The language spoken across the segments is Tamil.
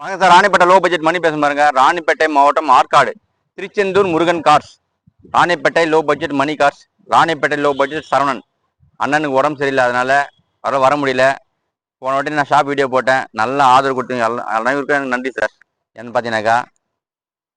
வணக்கம் sir Ranipet low budget Mani பேச பாருங்க. ராணிப்பேட்டை மாவட்டம் Arcot Tiruchendur Murugan cars Ranipet low budget Mani cars Ranipet low budget Saravanan. அண்ணனுக்கு உடம்பு சரியில்லை அதனால வர வர முடியல. போன வாட்டி நான் ஷாப் வீடியோ போட்டேன். நல்லா ஆதரவு கொடுத்தீங்க. அனைவருக்கும் எனக்கு நன்றி சார். என்ன பார்த்தீங்கன்னாக்கா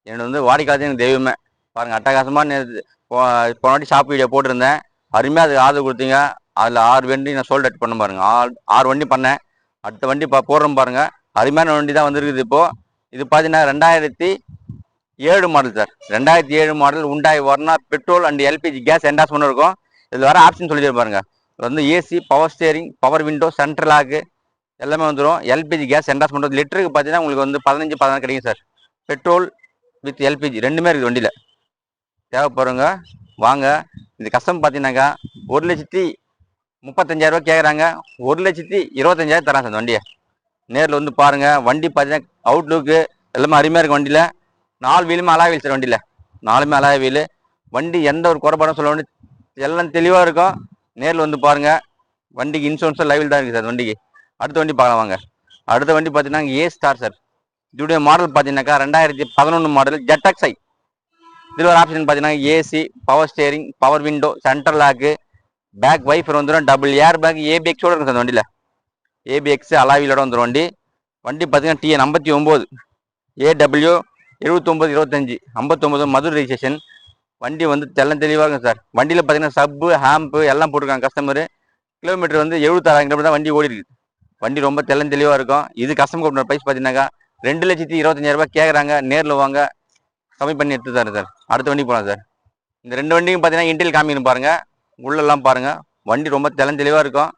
என்னோட வந்து வாடிக்கையாளர் எனக்கு தெய்வமே. பாருங்கள் அட்டகாசமாக நேத்து போன வாட்டி ஷாப் வீடியோ போட்டிருந்தேன். அருமையாக அதுக்கு ஆதரவு கொடுத்தீங்க. அதில் ஆறு வண்டி நான் சோல்ட் அட் பண்ண பாருங்கள் ஆறு ஆறு வண்டி பண்ணேன். அடுத்த வண்டி பா போடுறோம் பாருங்கள் அருமையான வண்டி தான் வந்திருக்குது இப்போது இது பார்த்தீங்கன்னா ரெண்டாயிரத்தி ஏழு மாடல் சார் ரெண்டாயிரத்தி ஏழு model Hyundai Verna petrol and LPG gas endorsement இருக்கும் இதில் வர ஆப்ஷன் சொல்லி பாருங்க. வந்து AC power steering power window central lock எல்லாமே வந்துடும் எல்பிஜி கேஸ் என்டாஸ்மெண்ட் லிட்டருக்கு பார்த்தீங்கன்னா உங்களுக்கு வந்து பதினஞ்சு பதினாறு கிடைக்கும் சார் பெட்ரோல் வித் எல்பிஜி ரெண்டுமே இருக்குது வண்டியில். தேவைப்படுறவங்க வாங்க. இந்த கஷ்டம் பார்த்தீங்கன்னாக்கா ஒரு லட்சத்தி முப்பத்தஞ்சாயிரம் கேட்குறாங்க ஒரு லட்சத்தி இருபத்தஞ்சாயிரம் தரான் சார் இந்த வண்டியை. நேரில் வந்து பாருங்கள் வண்டி பார்த்தீங்கன்னா அவுட்லுக்கு எல்லாமே அருமையாக இருக்கு வண்டியில். நாலு வீலுமே அலாய் வீல் சார் வண்டியில். நாலுமே அலாய் வீல். வண்டி எந்த ஒரு குறைபாடும் சொல்ல வேண்டிய எல்லாம் தெளிவாக இருக்கும். நேரில் வந்து பாருங்கள் வண்டிக்கு இன்சூரன்ஸும் லைவில் தான் இருக்குது சார் வண்டிக்கு. அடுத்த வண்டி பார்க்கலாம் வாங்க. அடுத்த வண்டி பார்த்தீங்கன்னா ஏ ஸ்டார் சார். இதோடைய மாடல் பார்த்தீங்கன்னாக்கா ரெண்டாயிரத்தி பதினொன்று மாடல் ஜெட்டக்ஸை இதில் ஒரு ஆப்ஷன் பார்த்தீங்கன்னா AC power steering power window central lock back wiper வந்துடும் டபுள் ஏர் பேக் ஏபிஎக்ஸோடு இருக்கும் சார் வண்டியில். ஏபிஎக்ஸ் அலாவிலோட வந்துடும் வண்டி. வண்டி பார்த்தீங்கன்னா டிஎன் ஐம்பத்தி ஒம்பது ஏடபிள்யூ எழுபத்தொம்பது இருபத்தஞ்சி ஐம்பத்தொம்பது மதுரை ரிஜிஸ்ட்ரேஷன் வண்டி வந்து தெல்லம் தெளிவாக இருக்கும் சார். வண்டியில் பார்த்தீங்கன்னா சப்பு ஹேம்பு எல்லாம் போட்டிருக்காங்க கஸ்டமரு கிலோமீட்டர் வந்து எழுபத்தாறாயிரம் கிலோமீட்டர் தான் வண்டி ஓடி இருக்குது வண்டி ரொம்ப தெல்லம் தெளிவாக இருக்கும். இது கஸ்டமர் கொடுக்குற ப்ரைஸ் பார்த்தீங்கன்னாக்கா ரெண்டு லட்சத்தி இருபத்தஞ்சாயிரம் ரூபாய் கேட்குறாங்க நேரில் வாங்க. கம்மி பண்ணி எடுத்து தரேன் சார். அடுத்த வண்டி போகலாம் சார். இந்த ரெண்டு வண்டியும் பார்த்தீங்கன்னா இன்டெல் காமிக்கணும் பாருங்கள் உள்ளெல்லாம் பாருங்கள் வண்டி ரொம்ப தெல்லம் தெளிவாக இருக்கும்.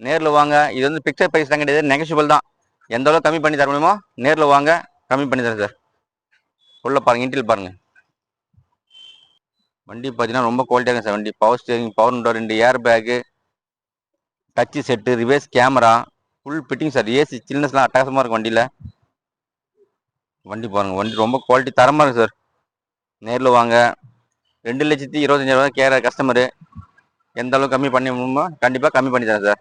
நேரில் வாங்க. இது வந்து பிக்சர் ப்ரைஸ் தான் கிடையாது நெகஷியபிள் தான். எந்த அளவுக்கு கம்மி பண்ணி தர முடியுமோ நேரில் வாங்க கம்மி பண்ணி தரேன் சார். உள்ளே பாருங்கள் இன்டில் பாருங்கள் வண்டி பார்த்தீங்கன்னா ரொம்ப குவாலிட்டியாக இருக்கும் சார் வண்டி. பவர் ஸ்டியரிங் பவர் விண்டோ ரெண்டு air bag touch set reverse camera full fitting sir AC சில்னஸ்லாம் அட்டகாசமாக இருக்கும் வண்டியில். வண்டி பாருங்க வண்டி ரொம்ப குவாலிட்டி தரமாக இருக்கு சார். நேரில் வாங்க. ரெண்டு லட்சத்தி இருபத்தஞ்சாயிரம் ரூபாய் கேட்குற கஸ்டமரு எந்த அளவுக்கு கம்மி பண்ணி முடியுமோ கண்டிப்பாக கம்மி பண்ணி தரேன் சார்.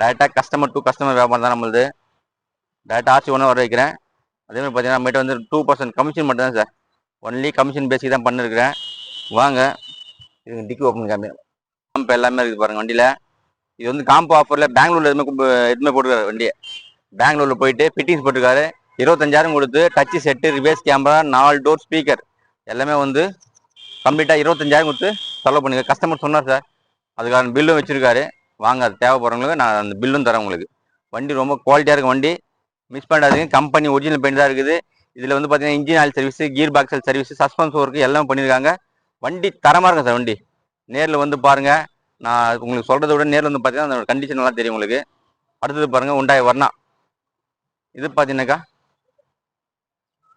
டேரெக்டாக கஸ்டமர் டூ கஸ்டமர் வியாபாரம் தான் நம்மளுது. டேரெக்டாக ஆர்சி ஒன்று வர வைக்கிறேன். அதே மாதிரி பார்த்தீங்கன்னா நம்மகிட்ட வந்து டூ பர்சன்ட் கமிஷன் மட்டும் தான் சார் ஒன்லி கமிஷன் பேசிக் தான் பண்ணிருக்கிறேன். வாங்க. இது டிக்கி ஓப்பன் காமி காம்போ எல்லாமே இருக்குது பாருங்க வண்டியில். இது வந்து காம்போ ஆஃபரில் பெங்களூரில் எதுவுமே எதுவுமே போட்டுருக்காரு வண்டியை. பெங்களூரில் போயிட்டு ஃபிட்டிங்ஸ் போட்டிருக்காரு. இருபத்தஞ்சாயிரம் கொடுத்து டச்சு செட்டு ரிவேஸ் கேமரா நாலு டோர் ஸ்பீக்கர் எல்லாமே வந்து கம்ப்ளீட்டாக இருபத்தஞ்சாயிரம் கொடுத்து செலவு பண்ணுங்க கஸ்டமர் சொன்னார் சார் அதுக்கான பில்லும் வச்சிருக்காரு. வாங்க அது தேவைப்படுறவங்களுக்கு நான் அந்த பில்லும் தரேன் உங்களுக்கு. வண்டி ரொம்ப குவாலிட்டியாக இருக்கும் வண்டி. மிஸ் பண்ணாதீங்க. கம்பெனி ஒரிஜினல் பெயிண்ட் தான் இருக்குது. இதில் வந்து பார்த்தீங்கன்னா engine oil service gear box service suspension work எல்லாம் பண்ணியிருக்காங்க. வண்டி தரமாக இருக்கும் சார் வண்டி. நேரில் வந்து பாருங்கள் நான் உங்களுக்கு சொல்கிறத விட நேரில் வந்து பார்த்தீங்கன்னா அந்த கண்டிஷன் நல்லா தெரியும் உங்களுக்கு. அடுத்தது பாருங்கள் உண்டாய் வர்ணா இது பார்த்தீங்கன்னாக்கா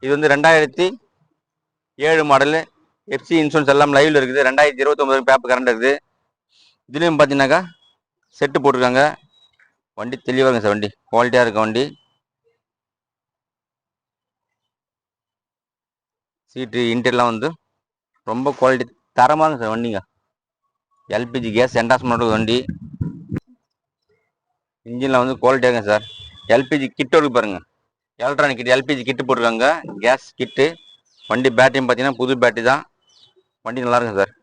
இது வந்து ரெண்டாயிரத்தி ஏழு மாடலு எஃப்சி இன்சூரன்ஸ் எல்லாம் லைவில் இருக்குது. ரெண்டாயிரத்தி இருபத்தொம்பது பேப்பர் கரண்ட் இருக்குது. இதுலேயும் பார்த்தீங்கன்னாக்கா செட்டு போட்டிருக்காங்க. வண்டி தெளிவாக இருக்குங்க சார் வண்டி. குவாலிட்டியாக இருக்க வண்டி. சீட்டு இன்டர்லாம் வந்து ரொம்ப குவாலிட்டி தரமாக இருக்கும் சார் வண்டிங்க. எல்பிஜி கேஸ் என்டாஸ்மெண்ட் வண்டி. இன்ஜினில் வந்து குவாலிட்டியாக இருக்கும் சார். எல்பிஜி கிட்டு இருக்கு பாருங்க. எலக்ட்ரானிக் கிட் எல்பிஜி கிட்டு போட்டிருக்காங்க. கேஸ் கிட்டு வண்டி பேட்டரியும் பார்த்தீங்கன்னா புது பேட்டரி தான். வண்டி நல்லா இருக்கும் சார்.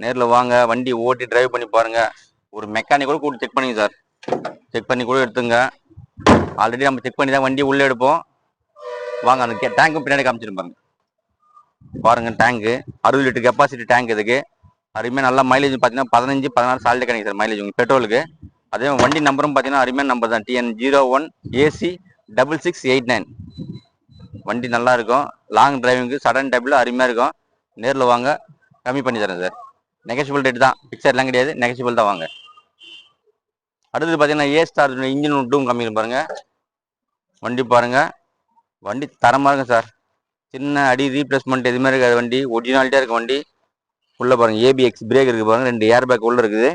நேரில் வாங்க வண்டி ஓட்டி டிரைவ் பண்ணி பாருங்கள் ஒரு மெக்கானிக் கூட கூப்பிட்டு செக் பண்ணுங்க சார் செக் பண்ணி கூட எடுத்துங்க. ஆல்ரெடி நம்ம செக் பண்ணி தான் வண்டி உள்ளே எடுப்போம். வாங்க அந்த டேங்க்கும் பின்னாடி காமிச்சிருப்பாங்க பாருங்க. டேங்க்கு அறுபது லிட்டர் கெப்பாசிட்டி டேங்க் இதுக்கு. அருமையாக நல்லா மைலேஜ் பார்த்தீங்கன்னா பதினஞ்சு பதினாறு சாலிட் கிடைக்கும் சார் மைலேஜ் உங்களுக்கு. பெட்ரோலுக்கு அதே மாதிரி வண்டி நம்பரும் பார்த்தீங்கன்னா அருமையான நம்பர் தான். TN zero one AC double six eight nine வண்டி நல்லா இருக்கும். லாங் டிரைவிங்க்கு சடன் டைப்பில் அருமையாக இருக்கும். நேரில் வாங்க. கம்மி பண்ணி தரேன் சார் நெகசிபிள் ரேட் தான். பிக்சர்லாம் கிடையாது. நெகசிபிள் தான் வாங்க. அடுத்தது பார்த்தீங்கன்னா ஏ ஸ்டார் இன்ஜின் விட்டும் கம்மி பாருங்கள் வண்டி பாருங்கள் வண்டி தரமாக இருக்கும் சார் சின்ன அடி ரீப்ளேஸ்மெண்ட் எதுவுமே இருக்காது வண்டி. ஒரிஜினாலிட்டியாக இருக்க வண்டி. உள்ளே பாருங்கள் ஏபிஎக்ஸ் பிரேக் இருக்குது பாருங்கள் ரெண்டு ஏர் பேக் உள்ளே இருக்குது.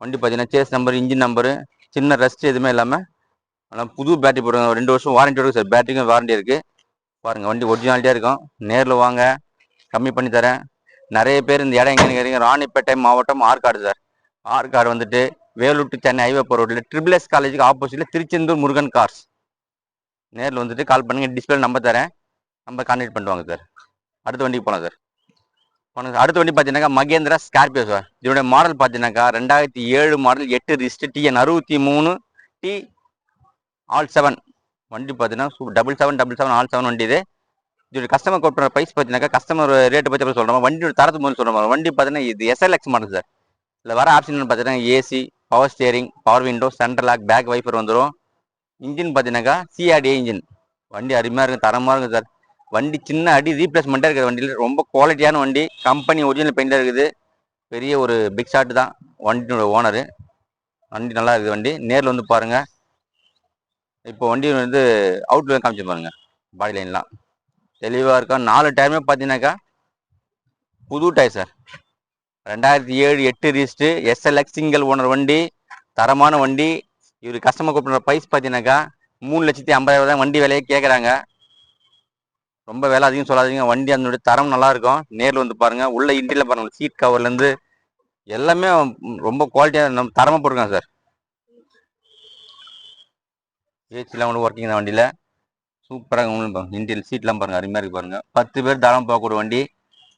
வண்டி பார்த்தீங்கன்னா சேஸ் நம்பர் இன்ஜின் நம்பரு சின்ன ரெஸ்ட் எதுவுமே இல்லாமல் ஆனால் புது பேட்டரி போடுங்க ரெண்டு வருஷம் வாரண்டி இருக்கு சார் பேட்டரிக்கும் வாரண்டி இருக்குது பாருங்கள் வண்டி ஒரிஜினாலிட்டியாக இருக்கும். நேரில் வாங்க. கம்மி பண்ணி தரேன். நிறைய பேர் இந்த இடம் எங்கேன்னு கேட்குறீங்க ராணிப்பேட்டை மாவட்டம் ஆற்காடு சார் ஆற்காடு வந்துட்டு வேலூர் to சென்னை ஹைவே போகிற ரோட்டில் ட்ரிபிள் எஸ் காலேஜுக்கு ஆப்போசிட்டில் திருச்செந்தூர் முருகன் கார்ஸ் நேரில் வந்துட்டு கால் பண்ணுங்க டிஸ்பிளே நம்பர் தரேன். நம்ம கான்டாக்ட் பண்ணுவாங்க சார் அடுத்த வண்டிக்கு போகலாம் சார் போனோம் சார் அடுத்த வண்டி பார்த்தீங்கன்னாக்கா மகேந்திரா ஸ்கார்பியோ சார் இதோட மாடல் பார்த்தீங்கன்னாக்கா ரெண்டாயிரத்தி ஏழு மாடல் எட்டு ரிஸ்ட் டிஎன் அறுபத்தி மூணு டி ஆல் செவன் வண்டி பார்த்தீங்கன்னா double seven double seven all seven வண்டி இது. இதோட கஸ்டமர் கோட் பண்ணுற ப்ரைஸ் பார்த்தீங்கன்னாக்கா கஸ்டமர் ரேட்டு பற்றி சொல்கிறோம் வண்டியோட தரத்து முதல் சொல்கிறோம் வண்டி பார்த்தீங்கன்னா இது எஸ்எல்எக்ஸ் மாடல் சார் இதில் வர ஆப்ஷன் பார்த்தீங்கன்னா AC power steering power window central lock back wiper வந்துடும் இன்ஜின் பார்த்தீங்கன்னாக்கா சிஆர்டிஏ இன்ஜின் வண்டி அருமையாக இருக்கும் தரமாக இருக்கும் சார். வண்டி சின்ன அடி ரீப்ளேஸ்மெண்ட்டாக இருக்குது வண்டியில் ரொம்ப குவாலிட்டியான வண்டி. கம்பெனி ஒரிஜினல் பெயிண்டாக இருக்குது. பெரிய ஒரு பிக் ஷாட் தான் வண்டியோட ஓனரு வண்டி நல்லா இருக்குது வண்டி. நேரில் வந்து பாருங்கள் இப்போ வண்டி வந்து அவுட்ல காமிச்சு பாருங்க பாடி லைன்லாம் தெளிவாக இருக்கா? நாலு டயருமே பார்த்தீங்கன்னாக்கா புது டயர் சார் ரெண்டாயிரத்தி ஏழு எட்டு ரிஸ்ட்டு எஸ்எல்எக்ஸ் சிங்கிள் ஓனர் வண்டி தரமான வண்டி. இவர் கஸ்டமர் கூப்பிட்ற ப்ரைஸ் பார்த்தீங்கன்னாக்கா மூணு லட்சத்தி ஐம்பதாயிரம் தான் வண்டி விலையே கேட்குறாங்க ரொம்ப விலை அதிகம் சொல்லாதீங்க. வண்டி அதனுடைய தரம் நல்லா இருக்கும். நேரில் வந்து பாருங்கள் உள்ள இன்டீரியர் பாருங்கள் சீட் கவர்லேருந்து எல்லாமே ரொம்ப குவாலிட்டியாக நம்ம தரமாக போட்டிருக்கோம் சார் ஏசிலாம் ஒன்று ஒர்க்கிங் தான் வண்டியில். சூப்பராக உங்களுக்கு இன்டீரியல் சீட்லாம் பாருங்க. அருமையாக இருக்குது பாருங்கள் பத்து பேர் தரம் போகக்கூடிய வண்டி.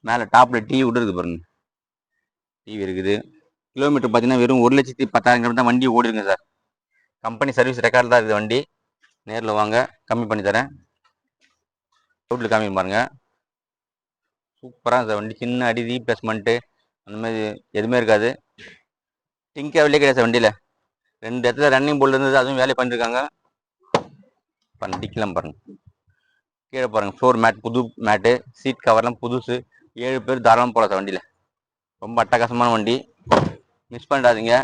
மேலே டாப்பில் டீ விட்டு பாருங்கள் டிவி இருக்குது. கிலோமீட்டர் பார்த்தீங்கன்னா வெறும் ஒரு லட்சத்தி பத்தாயிரம் கிலோமீட்டர் தான் வண்டி ஓடிருங்க சார். கம்பெனி சர்வீஸ் ரெக்கார்டு தான் இருக்குது வண்டி. நேரில் வாங்க கம்மி பண்ணி தரேன். ரோட்டில் காமி பாருங்கள் சூப்பராக சார் வண்டி சின்ன அடி ரீப்ளேஸ்மெண்ட்டு அந்த மாதிரி எதுவுமே இருக்காது. டிங்கே வெளியே கிடையாது சார் வண்டியில். ரெண்டு இடத்துல ரன்னிங் போல் இருந்தது அதுவும் வேலையை பண்ணிருக்காங்க பாருங்க டிக்கலாம் பாருங்க. கீழே பாருங்கள் ஃப்ளோர் மேட் புது மேட்டு சீட் கவர்லாம் புதுசு. ஏழு பேர் தாராளமாக போகலாம் சார் வண்டியில். ரொம்ப அட்டகாசமான வண்டி. மிஸ் பண்ணிடாதீங்க.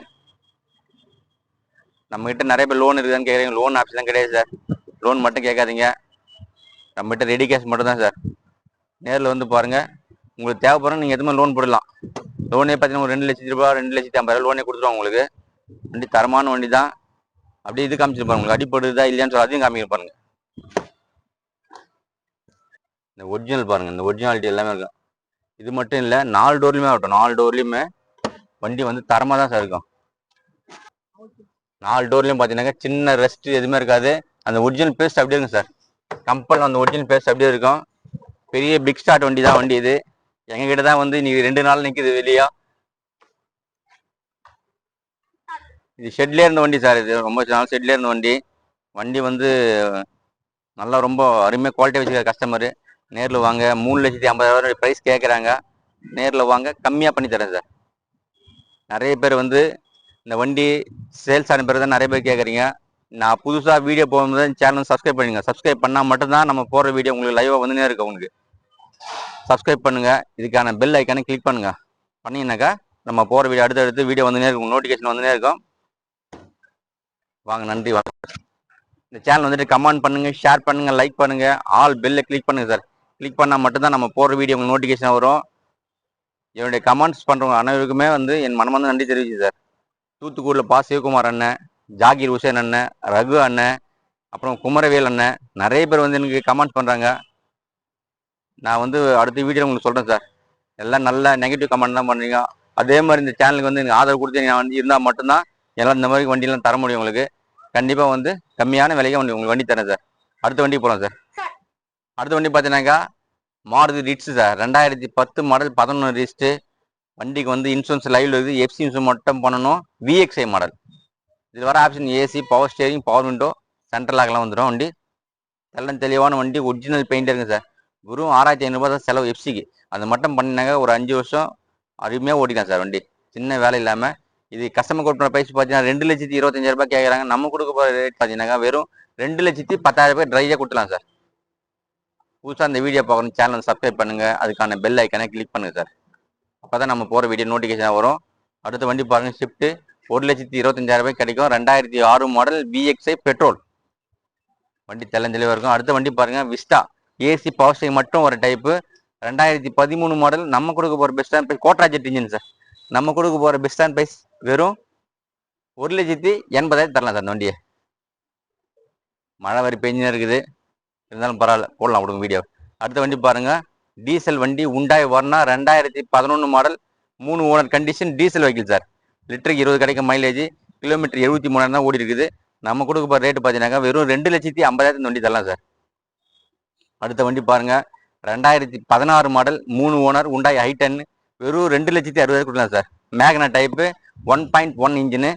நம்மகிட்ட நிறைய பேர் லோன் இருக்குதுன்னு கேட்குறீங்க லோன் ஆப்ஷன்லாம் கிடையாது சார் லோன் மட்டும் கேட்காதீங்க. நம்மகிட்ட ரெடி கேஷ் மட்டும் தான் சார் நேரில் வந்து பாருங்கள் உங்களுக்கு தேவைப்படும் நீங்கள் எதுவுமே லோன் போடலாம். லோனே பார்த்தீங்கன்னா ஒரு ரெண்டு லட்சத்தி ரூபா ரெண்டு லட்சத்தி ஐம்பதாயிரம் லோனே கொடுத்துருவோம் உங்களுக்கு. வண்டி தரமான வண்டி தான். அப்படியே இது காமிச்சிருப்பாங்க உங்களுக்கு அடிப்படுதா இல்லையான்னு சொல்லி அதையும் காமிக்க பாருங்க. இந்த ஒரிஜினல் பாருங்க. இந்த ஒரிஜினாலிட்டி எல்லாமே இருக்கும் இது மட்டும் இல்லை நாலு டோர்லையுமே ஆகட்டும். நாலு டோர்லையுமே வண்டி வந்து தரமாக தான் சார் இருக்கும். நாலு டோர்லையும் பார்த்தீங்கன்னாக்கா சின்ன ரெஸ்ட் எதுவுமே இருக்காது. அந்த ஒரிஜினல் பேஸ்ட் அப்படியே இருக்கும் சார் கம்பல் அந்த ஒரிஜினல் பேஸ்ட் அப்படியே இருக்கும். பெரிய பிக் ஸ்டார்ட் வண்டி தான் வண்டி இது. எங்ககிட்ட தான் வந்து இன்னைக்கு ரெண்டு நாள் நிற்குது வெளியா. இது ஷெட்லேயே இருந்த வண்டி சார் இது ரொம்ப நாள் ஷெட்லேயே இருந்த வண்டி. வண்டி வந்து நல்லா ரொம்ப அருமையாக குவாலிட்டி வச்சுருக்காரு கஸ்டமரு நேரில் வாங்க. மூணு லட்சத்தி ஐம்பதாயிரம் ப்ரைஸ் கேட்குறாங்க நேரில் வாங்க. கம்மியாக பண்ணி தரேன் சார். நிறைய பேர் வந்து இந்த வண்டி சேல்ஸ் அனுப்புறது தான் நிறைய பேர் கேட்குறீங்க நான் புதுசாக வீடியோ போகும்போது சேனல் சப்ஸ்கிரைப் பண்ணுங்க சப்ஸ்கிரைப் பண்ணால் மட்டும்தான் நம்ம போடுற வீடியோ உங்களுக்கு லைவாக வந்துனே இருக்கும் உங்களுக்கு. சப்ஸ்கிரைப் பண்ணுங்கள் இதுக்கான பெல் ஐக்கானை கிளிக் பண்ணுங்கள் பண்ணீங்கன்னாக்கா நம்ம போகிற வீடியோ அடுத்தடுத்து வீடியோ வந்துனே இருக்கும். நோட்டிஃபிகேஷன் வந்துனே இருக்கும். வாங்க நன்றி வணக்கம். இந்த சேனல் வந்துட்டு கமெண்ட் பண்ணுங்கள் ஷேர் பண்ணுங்கள் லைக் பண்ணுங்கள் ஆல் பெல்லை கிளிக் பண்ணுங்கள் சார். கிளிக் பண்ணால் மட்டும்தான் நம்ம போகிற வீடியோ உங்களுக்கு நோட்டிஃபிகேஷன் வரும். என்னுடைய கமெண்ட்ஸ் பண்ணுறவங்க அனைவருக்குமே வந்து என் மனமார்ந்த நன்றி தெரிவிச்சு சார். தூத்துக்குடியில் பா. சிவகுமார் அண்ணன் ஜாகிர் ஹுசேன் அண்ணன் ரகு அண்ணன் அப்புறம் குமரவேல் அண்ணன் நிறைய பேர் வந்து எனக்கு கமெண்ட்ஸ் பண்ணுறாங்க நான் வந்து அடுத்த வீடியோ உங்களுக்கு சொல்கிறேன் சார். எல்லாம் நல்ல நெகட்டிவ் கமெண்ட் தான் பண்ணுறீங்க அதே மாதிரி இந்த சேனலுக்கு வந்து எனக்கு ஆதரவு கொடுத்து நான் வந்து இருந்தால் மட்டும்தான் எல்லாம் இந்த மாதிரி வண்டியெலாம் தர முடியும் உங்களுக்கு. கண்டிப்பாக வந்து கம்மியான விலைக்கு வண்டி உங்களுக்கு வண்டி தரேன் சார். அடுத்த வண்டி போகலாம் சார். அடுத்த வண்டி பார்த்தீங்கன்னாக்கா மாருதி ரிட்ஸு சார் ரெண்டாயிரத்தி பத்து மாடல் பதினொன்று ரிஸ்ட்டு வண்டிக்கு வந்து இன்சூரன்ஸ் லைவ்ல இருக்குது. எஃப்சி இன்சூரன்ஸ் மட்டும் பண்ணணும். விஎக்ஸ்ஐ மாடல் இதில் வர option AC power steering power window central லாக்லாம் வந்துடும் வண்டி. எல்லாம் தெளிவான வண்டி ஒரிஜினல் பெயிண்ட் இருக்குங்க சார் வெறும் ஆறாயிரத்தி ஐநூறுபா தான் செலவு எஃப்சிக்கு அது மட்டும் பண்ணினாங்க ஒரு அஞ்சு வருஷம் அருமையாக ஓடிக்கலாம் சார் வண்டி. சின்ன வேலை இல்லாமல் இது கஸ்டமர் கொடுக்குற ப்ரைஸ் பார்த்தீங்கன்னா ரெண்டு லட்சத்தி இருபத்தஞ்சாயிரரூபா கேட்குறாங்க நம்ம கொடுக்க போகிற ரேட் பார்த்தீங்கன்னாக்கா வெறும் ரெண்டு லட்சத்தி பத்தாயிரம் ரூபாய் ட்ரையாக கொடுக்கலாம் சார் புதுசாக இந்த வீடியோ பார்க்கணும் சேனல் சப்ஸ்கிரைப் பண்ணுங்க. அதுக்கான பெல் ஐக்கனை கிளிக் பண்ணுங்கள் சார் அப்போ தான் நம்ம போகிற வீடியோ நோட்டிஃபிகேஷன் வரும். அடுத்த வண்டி பாருங்கள் ஷிஃப்ட்டு ஒரு லட்சத்தி இருபத்தஞ்சாயிரம் ரூபாய் கிடைக்கும். ரெண்டாயிரத்தி ஆறு மாடல் பிஎக்ஸ்ஐ பெட்ரோல் வண்டி தெளிவாக இருக்கும். அடுத்த வண்டி பாருங்கள் விஸ்டா ஏசி பவர் ஸ்டேரிங் மட்டும் ஒரு டைப்பு ரெண்டாயிரத்தி பதிமூணு மாடல் நம்ம கொடுக்க போகிற best price Quadra Quadrajet engine sir நம்ம கொடுக்க போகிற பெஸ்ட் பிரைஸ் வெறும் ஒரு லட்சத்தி எண்பதாயிரம் தரலாம் சார் அந்த வண்டியை. மழை வரி பெஞ்சுன்னு இருக்குது. இருந்தாலும் பரவாயில்ல போடலாம் கொடுங்க வீடியோ அடுத்த வண்டி பாருங்கள் டீசல் வண்டி உண்டாய் வர்ணா ரெண்டாயிரத்தி பதினொன்று மாடல் மூணு owner condition diesel vehicle sir லிட்டருக்கு இருபது கிடைக்கும் மைலேஜ் கிலோமீட்டர் எழுபத்தி மூணாயிரம் தான் ஓடி இருக்குது நம்ம கொடுக்க போகிற ரேட்டு பார்த்தீங்கன்னா வெறும் ரெண்டு லட்சத்தி ஐம்பதாயிரத்து வண்டி தரலாம் சார் அடுத்த வண்டி பாருங்கள் ரெண்டாயிரத்தி பதினாறு மாடல் மூணு ஓனர் உண்டாய் ஹைடன் வெறும் ரெண்டு லட்சத்தி அறுபதாயிரம் கொடுக்கலாம் sir Magna type one point one engine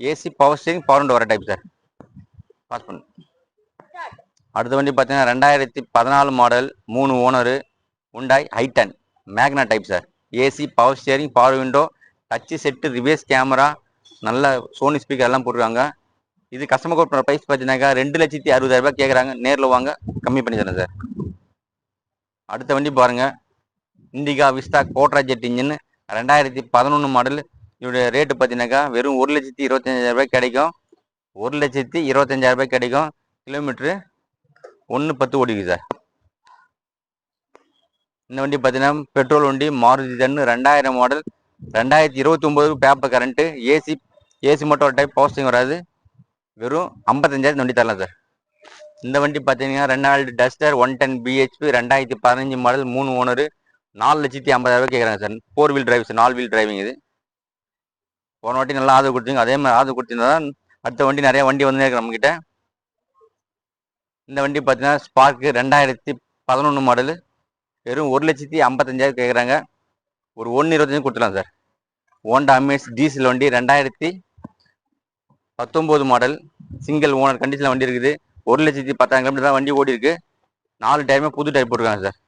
AC power steering power window வர டைப் சார் பாஸ் பண்ணு. அடுத்த வண்டி பார்த்தீங்கன்னா ரெண்டாயிரத்தி பதினாலு மாடல் மூணு owner Hyundai i ten Magna type sir AC power steering power window touch set reverse camera நல்ல சோனி ஸ்பீக்கர் எல்லாம் போட்டுருக்காங்க. இது கஸ்டமர் கோட் பண்ணுற ப்ரைஸ் பார்த்தீங்கன்னாக்கா ரெண்டு லட்சத்தி அறுபதாயிரம் ரூபாய் கேட்குறாங்க நேரில் வாங்க கம்மி பண்ணி தரேன் சார் அடுத்த வண்டி பாருங்க. Indica Vista Quadrajet engine ரெண்டாயிரத்தி பதினொன்று மாடல் இதோடைய ரேட்டு பார்த்தீங்கன்னாக்கா வெறும் ஒரு லட்சத்தி இருபத்தஞ்சாயிரம் ரூபாய் கிடைக்கும். ஒரு லட்சத்தி இருபத்தஞ்சாயிரம் ரூபாய் கிடைக்கும். கிலோமீட்ரு ஒன்று பத்து ஓடிக்கு சார். இந்த வண்டி பார்த்தீங்கன்னா பெட்ரோல் வண்டி மாருதி தன்னு ரெண்டாயிரம் மாடல் ரெண்டாயிரத்தி இருபத்தி ஒம்பது பேப்பர் கரண்ட்டு ஏசி ஏசி மட்டும் ஒரு டைப் போஸ்டிங் வராது. வெறும் ஐம்பத்தஞ்சாயிரம் வண்டி தரலாம் சார். இந்த வண்டி பார்த்தீங்கன்னா ரெண்டாயிரத்து டஸ்டர் ஒன் டென் பிஹெச்பி ரெண்டாயிரத்தி பதினஞ்சு மாடல் மூணு ஓனரு நாலு லட்சத்தி ஐம்பதாயிரம் கேட்குறாங்க sir. Four wheel drive sir நாலு வீல் டிரைவிங் இது. போன வாட்டி நல்லா ஆதரவு கொடுத்தீங்க. அதே மாதிரி ஆதரவு கொடுத்தீங்கன்னா தான் அடுத்த வண்டி நிறைய வண்டி வந்து இருக்கு நம்மக்கிட்ட இந்த வண்டி பார்த்தீங்கன்னா ஸ்பார்க்கு ரெண்டாயிரத்தி பதினொன்று மாடலு வெறும் ஒரு லட்சத்தி ஐம்பத்தஞ்சாயிரம் கேட்குறாங்க ஒரு ஒன்று இருபத்தஞ்சு கொடுத்துலாம் சார் ஹோண்டா அமேஸ் டீசல் வண்டி ரெண்டாயிரத்தி பத்தொம்போது மாடல் சிங்கிள் ஓனர் கண்டிஷனில் வண்டி இருக்குது. ஒரு லட்சத்தி பத்தாயிரம் கிலோமீட்டர் தான் வண்டி ஓடி இருக்கு நாலு டைமே புது டைப் போட்டுருக்காங்க சார்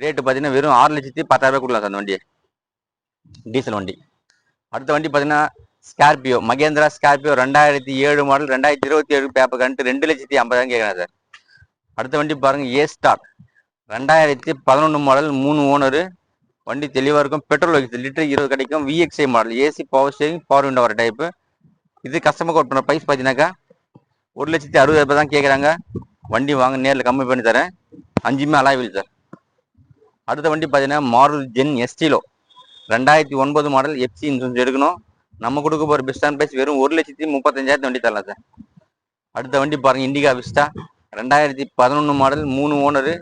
ரேட்டு பார்த்தீங்கன்னா வெறும் ஆறு லட்சத்தி பத்தாயிரம் கொடுக்கலாம் சார் அந்த வண்டியை. டீசல் வண்டி. அடுத்த வண்டி பார்த்தீங்கன்னா ஸ்கார்பியோ மகேந்திரா ஸ்கார்பியோ ரெண்டாயிரத்தி ஏழு மாடல் ரெண்டாயிரத்தி இருபத்தி ஏழு பேப்பர் கண்டு ரெண்டு லட்சத்தி ஐம்பதாயிரம் கேட்குறேன் சார் அடுத்த வண்டி பாருங்க ஏ ஸ்டார் ரெண்டாயிரத்தி பதினொன்று மாடல் மூணு ஓனரு வண்டி தெளிவாக இருக்கும். பெட்ரோல் வைக்கிறது லிட்டர் இருபது கிடைக்கும். VXI model AC power steering power window வர டைப்பு இது கஸ்டமர் கோட் பண்ண ப்ரைஸ் பார்த்தீங்கன்னாக்கா ஒரு லட்சத்தி அறுபதாயிரம் ரூபாய் தான் கேட்குறாங்க வண்டி வாங்க நேரில் கம்மி பண்ணி தரேன். அஞ்சுமே அலாவில் சார். அடுத்த வண்டி பார்த்தீங்கன்னா மாருதி ஜென் எஸ்டிலோ ரெண்டாயிரத்தி ஒன்பது மாடல் எஃப்சி இன்சூரன்ஸ் எடுக்கணும். நம்ம கொடுக்க போகிற பெஸ்டான் ப்ரைஸ் வெறும் ஒரு லட்சத்தி முப்பத்தஞ்சாயிரத்து வண்டி தரலாம் சார். அடுத்த வண்டி பாருங்கள் இண்டிகா விஸ்டா ரெண்டாயிரத்தி பதினொன்று மாடல் மூணு ஓனரு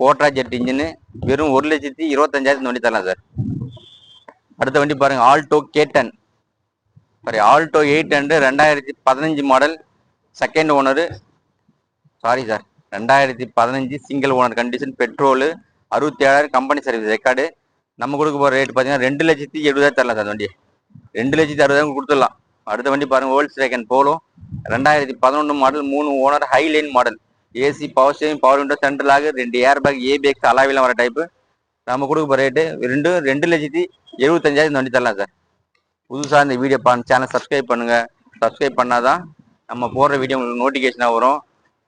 கோட்ரா ஜெட் இன்ஜினு வெறும் ஒரு லட்சத்தி இருபத்தஞ்சாயிரத்து வண்டி தரலாம் சார். அடுத்த வண்டி பாருங்க ஆல்டோ கேட்டன். சாரி ஆல்டோ எயிட் ஹண்ட்ரட் ரெண்டாயிரத்தி பதினஞ்சு model second owner. Sorry sir ரெண்டாயிரத்தி பதினஞ்சு சிங்கிள் ஓனர் கண்டிஷன் பெட்ரோலு அறுபத்தி ஏழாயிரம் கம்பெனி சர்வீஸ் ரெக்கார்டு நம்ம கொடுக்க போகிற ரேட் பார்த்தீங்கன்னா ரெண்டு லட்சத்தி எழுபதாயிரம் தரலாம் சார் வண்டி ரெண்டு லட்சத்தி அறுபதாயிரம் கொடுத்துடலாம். அடுத்த வண்டி பாருங்க ஓல்ட் செகண்ட் போலோ ரெண்டாயிரத்தி பதினொன்று மாடல் மூணு owner Highline model AC power steering power window சென்ட்ரலாக ரெண்டு ஏர் பேக் ஏபிஎக்ஸ் அலாவிலாம் வர டைப்பு நம்ம கொடுக்க ரேட்டு ரெண்டு ரெண்டு லட்சத்தி எழுபத்தஞ்சாயிரம் வண்டி தரலாம் சார். புதுசாக இந்த வீடியோ பா சேனல் சப்ஸ்கிரைப் பண்ணுங்கள் சப்ஸ்கிரைப் பண்ணாதான் நம்ம போடுற வீடியோ உங்களுக்கு நோட்டிஃபிகேஷனாக வரும்.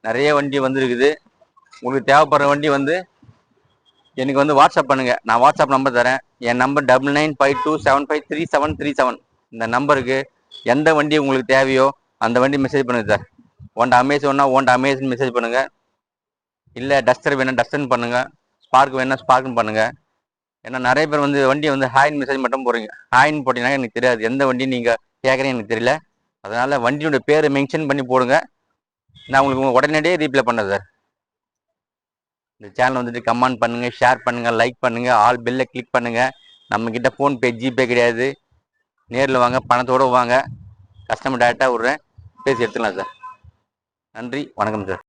நிறைய வண்டி வந்துருக்குது. உங்களுக்கு தேவைப்படுற வண்டி வந்து எனக்கு வந்து வாட்ஸ்அப் பண்ணுங்கள் நான் வாட்ஸ்அப் நம்பர் தரேன். என் number double nine five two seven five three seven three seven இந்த நம்பருக்கு எந்த வண்டி உங்களுக்கு தேவையோ அந்த வண்டி மெசேஜ் பண்ணுங்க சார் ஓன்ட அமேஸ் வேணா ஓன்ட அமேஸ்னு மெசேஜ் பண்ணுங்க. இல்லை டஸ்டர் வேணா டஸ்டர்னு பண்ணுங்க. ஸ்பார்க் வேணா ஸ்பார்க்னு பண்ணுங்க. ஏன்னா நிறைய பேர் வந்து வண்டி வந்து ஹாயின் மெசேஜ் மட்டும் போறீங்க ஹாயின் போட்டீங்கன்னா எனக்கு தெரியாது. எந்த வண்டி நீங்க கேட்குறீங்க எனக்கு தெரியல. அதனால வண்டியோட பேரை மென்ஷன் பண்ணி போடுங்க. நான் உங்களுக்கு உடனடியே ரீப்ளை பண்ணேன் சார் இந்த சேனல் வந்துட்டு கமெண்ட் பண்ணுங்க ஷேர் பண்ணுங்க லைக் பண்ணுங்க ஆல் பெல்லை கிளிக் பண்ணுங்க. நம்ம கிட்ட ஃபோன்பே ஜிபே கிடையாது. நேரில் வாங்க பணத்தோட வாங்க. கஸ்டமர் டேரெக்டாக விட்றேன். பேசி எடுத்துக்கலாம் சார். நன்றி. வணக்கம் சார்.